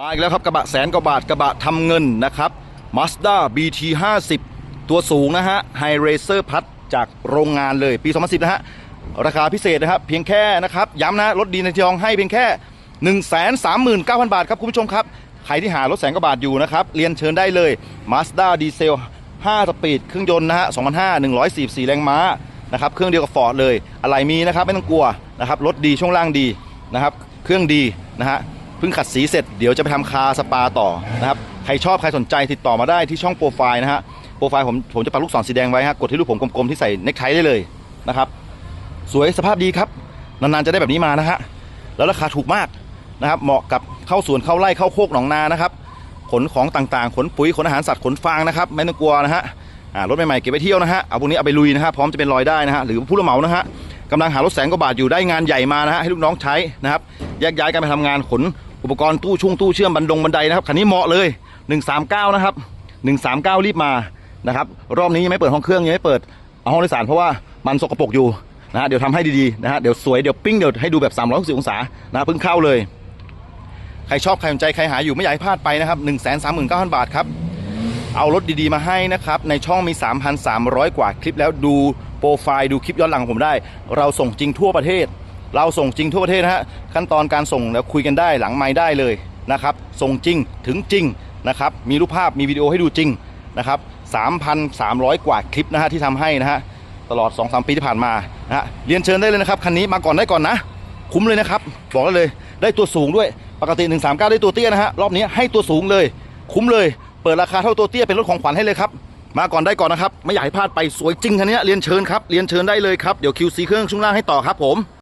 มาอีกแล้วครับกระบะแสนกว่าบาทกระบะทำเงินนะครับ Mazda BT 50ตัวสูงนะฮะ High Racer พัดจากโรงงานเลยปี 2010 นะฮะ ราคาพิเศษนะครับ เพียงแค่นะครับ ย้ำนะ รถดีในทองให้เพียงแค่ 139,000 บาทครับ คุณผู้ชมครับ ใครที่หารถแสนกว่าบาทอยู่นะครับ เรียนเชิญได้เลย Mazda Diesel 5สปีด เครื่องยนต์นะฮะ2,500 144 แรงม้านะครับเครื่องเดียวกับ Ford เลย อะไรมีนะครับไม่ต้องกลัวนะครับรถดีช่วงล่างดีนะครับเครื่องดีนะฮะ พิ่งขัดสีเสร็จเดี๋ยวจะไปทำคาสปาต่อนะครับใครชอบใครสนใจติดต่อมาได้ที่ช่องโปรไฟล์นะฮะโปรไฟล์ผมผมจะปักลูกศรสีแดงไว้ฮะกดที่รูปผมกลมๆที่ใส่เน็กไทได้เลยนะครับสวยสภาพดีครับนานๆจะได้แบบนี้มานะฮะแล้วราคาถูกมากนะครับเหมาะกับเข้าสวนเข้าไร่เข้าโคกหนองนานะครับขนของต่างๆ ขนปุ๋ยขนอาหารสัตว์ขนฟางนะครับไม่ต้องกลัวนะฮะรถใหม่ๆเก็บไปเที่ยวนะฮะเอาพวกนี้เอาไปลุยนะฮะพร้อมจะเป็นรอยได้นะฮะหรือผู้รับเหมานะฮะกำลังหารถแสนกว่าบาทอยู่ได้งานใหญ่มานะฮะให้ลูกน้องใช้นะครับแยกย้ายกันไปทำงานขน อุปกรณ์ตู้ชุ่งตู้เชื่อมบันดงบันไดนะครับคันนี้เหมาะเลย 139 นะครับ 139 รีบมานะครับรอบนี้ยังไม่เปิดห้องเครื่องยังไม่เปิดเอาห้องโดยสารเพราะว่ามันสกปรกอยู่นะฮะเดี๋ยวทำให้ดีๆนะฮะเดี๋ยวสวยเดี๋ยวปิ้งเดี๋ยวให้ดูแบบ360องศานะเพิ่งเข้าเลยใครชอบใครสนใจใครหาอยู่ไม่อยากให้พลาดไปนะครับ 1 3 9 0 0 0 บาทครับ เอารถดีๆมาให้นะครับ ในช่องมี 3,300 กว่าคลิปแล้วดูโปรไฟล์ดูคลิปย้อนหลังของผมได้ เราส่งจริงทั่วประเทศ เราส่งจริงทั่วประเทศนะฮะขั้นตอนการส่งแล้วคุยกันได้หลังไม้ได้เลยนะครับส่งจริงถึงจริงนะครับมีรูปภาพมีวิดีโอให้ดูจริงนะครับ3,300 กว่าคลิปนะฮะที่ทำให้นะฮะตลอด 2-3 ปีที่ผ่านมานะฮะเรียนเชิญได้เลยนะครับคันนี้มาก่อนได้ก่อนนะ คุ้มเลยนะครับ บอกได้เลยได้ตัวสูงด้วยปกติ 139 ได้ตัวเตี้ยนะฮะรอบนี้ให้ตัวสูงเลย คุ้มเลย เปิดราคาเท่าตัวเตี้ยเป็นรถของขวัญให้เลยครับมาก่อนได้ก่อนนะครับ ไม่อยากให้พลาดไปสวยจริงคันนี้เรียนเชิญครับ เรียนเชิญได้เลยครับ เดี๋ยว QC เครื่องช่วงล่างให้ต่อครับผม